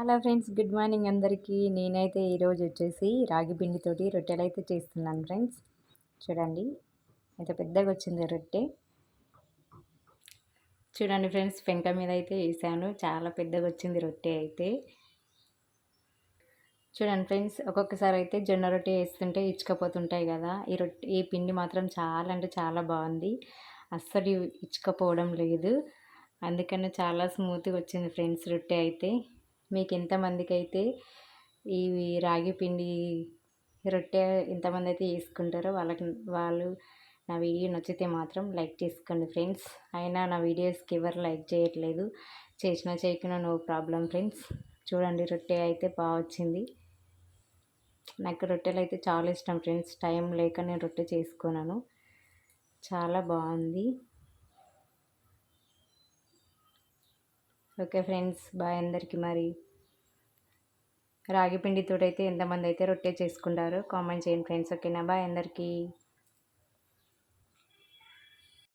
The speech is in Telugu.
హలో ఫ్రెండ్స్ గుడ్ మార్నింగ్ అందరికీ. నేనైతే ఈరోజు వచ్చేసి రాగి పిండితోటి రొట్టెలు అయితే చేస్తున్నాను ఫ్రెండ్స్. చూడండి అయితే పెద్దగా వచ్చింది రొట్టె. చూడండి ఫ్రెండ్స్ పెంక మీద అయితే వేసాను. చాలా పెద్దగా వచ్చింది రొట్టె అయితే. చూడండి ఫ్రెండ్స్ ఒక్కొక్కసారి అయితే జొన్న రొట్టె వేస్తుంటే ఇచ్చుకపోతుంటాయి కదా. ఈ రొట్టె ఈ పిండి మాత్రం చాలా అంటే చాలా బాగుంది. అస్సలు ఇచ్చుకపోవడం లేదు. అందుకని చాలా స్మూత్గా వచ్చింది ఫ్రెండ్స్ రొట్టె అయితే. మీకు ఎంతమందికి అయితే ఈ రాగి పిండి రొట్టె ఎంతమంది అయితే చేసుకుంటారో వాళ్ళకి వాళ్ళు నా వీడియో నచ్చితే మాత్రం లైక్ చేసుకోండి ఫ్రెండ్స్. అయినా నా వీడియోస్కి ఎవరు లైక్ చేయట్లేదు. చేసినా చేయకుండా నో ప్రాబ్లం ఫ్రెండ్స్. చూడండి రొట్టె అయితే బాగా వచ్చింది. నాకు రొట్టెలు అయితే చాలా ఇష్టం ఫ్రెండ్స్. టైం లేక నేను రొట్టె చేసుకున్నాను. చాలా బాగుంది. ఓకే ఫ్రెండ్స్ బాయ్ అందరికీ మరి. రాగి పిండితో అయితే ఎంతమంది అయితే రొట్టె చేసుకుంటారు కామెంట్ చేయండి ఫ్రెండ్స్ ఓకేనా? బాయ్ అందరికీ.